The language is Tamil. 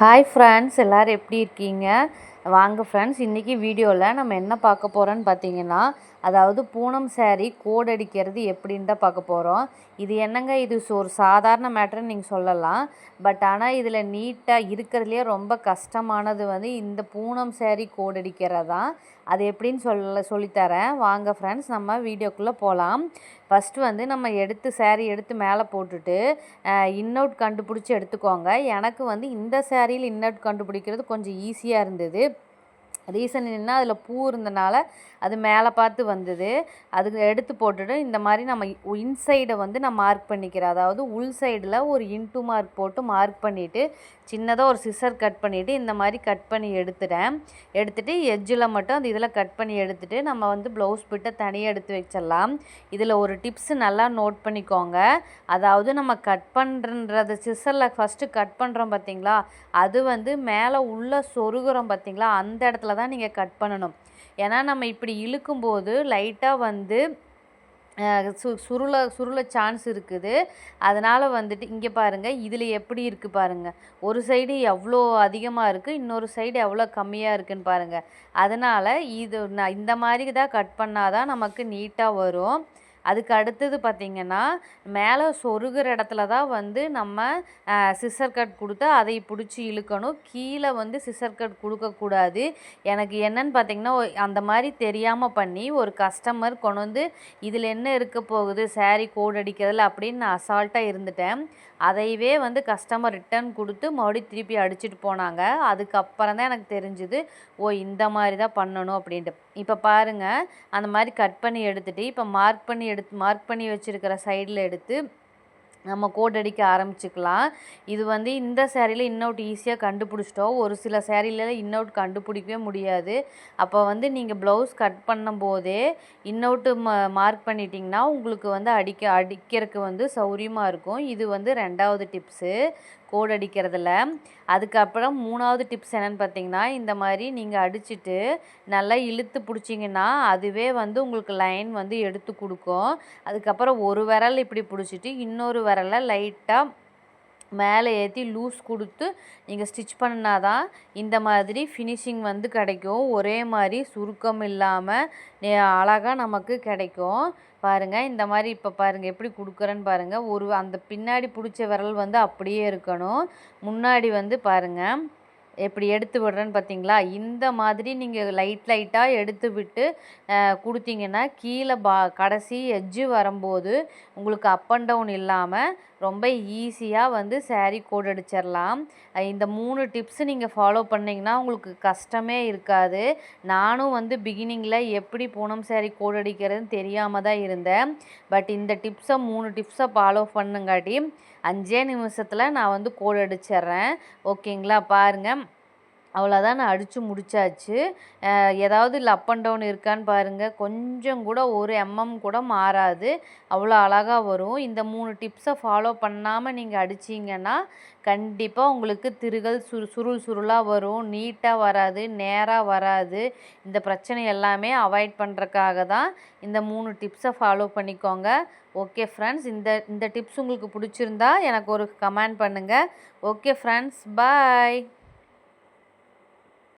ஹாய் ஃப்ரெண்ட்ஸ் எல்லோரும் எப்படி இருக்கீங்க? வாங்க ஃப்ரெண்ட்ஸ் இன்றைக்கி வீடியோவில் நம்ம என்ன பார்க்க போகிறோன்னு பார்த்தீங்கன்னா அதாவது பூனம் சேரீ கோட் அடிக்கிறது எப்படின்னு தான் பார்க்க போகிறோம் இது என்னங்க? இது ஒரு சாதாரண மேட்டர்னு நீங்கள் சொல்லலாம். பட் ஆனால் இதில் நீட்டாக இருக்கிறதுலே ரொம்ப கஷ்டமானது வந்து இந்த பூனம் சேரீ கோட் அடிக்கிறது தான். அது எப்படின்னு சொல்ல சொல்லித்தரேன். வாங்க ஃப்ரெண்ட்ஸ் நம்ம வீடியோக்குள்ளே போகலாம் ஃபஸ்ட்டு வந்து நம்ம எடுத்து சேரீ எடுத்து மேலே போட்டுட்டு இன்னவுட் கண்டுபிடிச்சி எடுத்துக்கோங்க. எனக்கு வந்து இந்த சேரீயில் இன்னவுட் கண்டுபிடிக்கிறது கொஞ்சம் ஈஸியாக இருந்தது. ரீசன் என்ன அதில் பூ இருந்தனால அது மேலே பார்த்து வந்தது. அதுக்கு எடுத்து போட்டுட்டு இந்த மாதிரி நம்ம இன்சைடை வந்து நான் மார்க் பண்ணிக்கிறேன். அதாவது உள் சைடில் ஒரு இன்ட்டு மார்க் போட்டு மார்க் பண்ணிவிட்டு சின்னதாக ஒரு சிசர் கட் பண்ணிவிட்டு இந்த மாதிரி கட் பண்ணி எடுத்துட்டேன். எடுத்துகிட்டு எஜ்ஜில் மட்டும் அந்த இதில் கட் பண்ணி எடுத்துகிட்டு நம்ம வந்து ப்ளவுஸ் பிட்டை தனியாக எடுத்து வச்சிடலாம். இதில் ஒரு டிப்ஸ் நல்லா நோட் பண்ணிக்கோங்க. அதாவது நம்ம கட் பண்ணுறது சிசரில் ஃபஸ்ட்டு கட் பண்ணுறோம் பார்த்தீங்களா அது வந்து மேலே உள்ள சொருகிறோம் பார்த்தீங்களா அந்த இடத்துல தான் நீங்கள் கட் பண்ணணும். ஏன்னா நம்ம இப்படி இழுக்கும்போது லைட்டாக வந்து சு சுருள சுருள சான்ஸ் இருக்குது. அதனால் வந்துட்டு இங்கே பாருங்கள் இதில் எப்படி இருக்குது பாருங்கள் ஒரு சைடு எவ்வளோ அதிகமாக இருக்குது இன்னொரு சைடு எவ்வளோ கம்மியாக இருக்குன்னு பாருங்கள் அதனால் இது நான் இந்த மாதிரி தான் கட் பண்ணால் தான் நமக்கு நீட்டாக வரும். அதுக்கு அடுத்தது பார்த்திங்கன்னா மேலே சொருகிற இடத்துல தான் வந்து நம்ம சிசர் கட் கொடுத்து அதை பிடிச்சி இழுக்கணும். கீழே வந்து சிசர் கட் கொடுக்கக்கூடாது எனக்கு என்னன்னு பார்த்தீங்கன்னா அந்த மாதிரி தெரியாமல் பண்ணி ஒரு கஸ்டமர் கொண்டு வந்து இதில் என்ன இருக்க போகுது? saree கோட் அடிக்கிறதுல அப்படின்னு நான் அசால்ட்டாக இருந்துட்டேன். அதையவே வந்து கஸ்டமர் ரிட்டர்ன் கொடுத்து மறுபடியும் திருப்பி அடிச்சிட்டு போனாங்க. அதுக்கப்புறம் தான் எனக்கு தெரிஞ்சுது ஓ இந்த மாதிரி தான் பண்ணணும் அப்படின்ட்டு. இப்போ பாருங்கள் அந்த மாதிரி கட் பண்ணி எடுத்துகிட்டு இப்போ மார்க் பண்ணி எடுத்து மார்க் பண்ணி வச்சுருக்கிற சைடில் எடுத்து நம்ம கோட் அடிக்க ஆரம்பிச்சுக்கலாம். இது வந்து இந்த சேரீல இன்னவுட் ஈஸியாக கண்டுபிடிச்சிட்டோம். ஒரு சில சேரீல இன்னவுட் கண்டுபிடிக்கவே முடியாது. அப்போ வந்து நீங்கள் ப்ளவுஸ் கட் பண்ணும்போதே இன்னவுட்டு ம மார்க் பண்ணிட்டீங்கன்னா உங்களுக்கு வந்து அடிக்க அடிக்கிறதுக்கு வந்து சௌரியமாக இருக்கும். இது வந்து ரெண்டாவது டிப்ஸு கோடு அடிக்கிறதுல. அதுக்கப்புறம் மூணாவது டிப்ஸ் என்னன்னு பார்த்தீங்கன்னா இந்த மாதிரி நீங்கள் அடிச்சிட்டு நல்லா இழுத்து பிடிச்சிங்கன்னா அதுவே வந்து உங்களுக்கு லைன் வந்து எடுத்து கொடுக்கும். அதுக்கப்புறம் ஒரு விரல் இப்படி பிடிச்சிட்டு இன்னொரு விரலை லைட்டாக மேலே ஏற்றி லூஸ் கொடுத்து நீங்கள் ஸ்டிச் பண்ணாதான் இந்த மாதிரி ஃபினிஷிங் வந்து கிடைக்கும். ஒரே மாதிரி சுருக்கம் இல்லாமல் அழகாக நமக்கு கிடைக்கும். பாருங்கள் இந்த மாதிரி இப்போ பாருங்கள் எப்படி கொடுக்குறேன்னு பாருங்கள் ஒரு அந்த பின்னாடி பிடிச்ச விரல் வந்து அப்படியே இருக்கணும். முன்னாடி வந்து பாருங்கள் எப்படி எடுத்து விடுறேன்னு பார்த்தீங்களா? இந்த மாதிரி நீங்கள் லைட் லைட்டாக எடுத்து விட்டு கொடுத்தீங்கன்னா கீழே பா கடைசி எஜ்ஜு வரும்போது உங்களுக்கு அப் அண்ட் டவுன் இல்லாமல் ரொம்ப ஈஸியாக வந்து சேரீ கோட் அடிச்சிடலாம் இந்த மூணு டிப்ஸ் நீங்கள் ஃபாலோ பண்ணிங்கன்னா உங்களுக்கு கஷ்டமே இருக்காது. நானும் வந்து பிகினிங்கில் எப்படி பூனம் saree கோட் அடிக்கிறதுன்னு தெரியாமல் தான் இருந்தேன். பட் இந்த டிப்ஸை மூணு டிப்ஸை ஃபாலோ பண்ணுங்காட்டி அஞ்சே நிமிஷத்தில் நான் வந்து கோட் அடிச்சிடுறேன் ஓகேங்களா பாருங்கள் அவ்வளோதான் நான் அடித்து முடிச்சாச்சு. ஏதாவது இல்லை அப் அண்ட் டவுன் இருக்கான்னு பாருங்கள் கொஞ்சம் கூட ஒரு எம்எம் கூட மாறாது. அவ்வளோ அழகாக வரும். இந்த மூணு டிப்ஸை ஃபாலோ பண்ணாமல் நீங்கள் அடிச்சீங்கன்னா கண்டிப்பாக உங்களுக்கு திருகல் சுரு சுருள் சுருளாக வரும். நீட்டாக வராது நேராக வராது. இந்த பிரச்சனை எல்லாமே அவாய்ட் பண்ணுறக்காக தான் இந்த மூணு டிப்ஸை ஃபாலோ பண்ணிக்கோங்க. ஓகே ஃப்ரெண்ட்ஸ் இந்த இந்த டிப்ஸ் உங்களுக்கு பிடிச்சிருந்தா எனக்கு ஒரு கமெண்ட் பண்ணுங்கள் ஓகே ஃப்ரெண்ட்ஸ் பாய்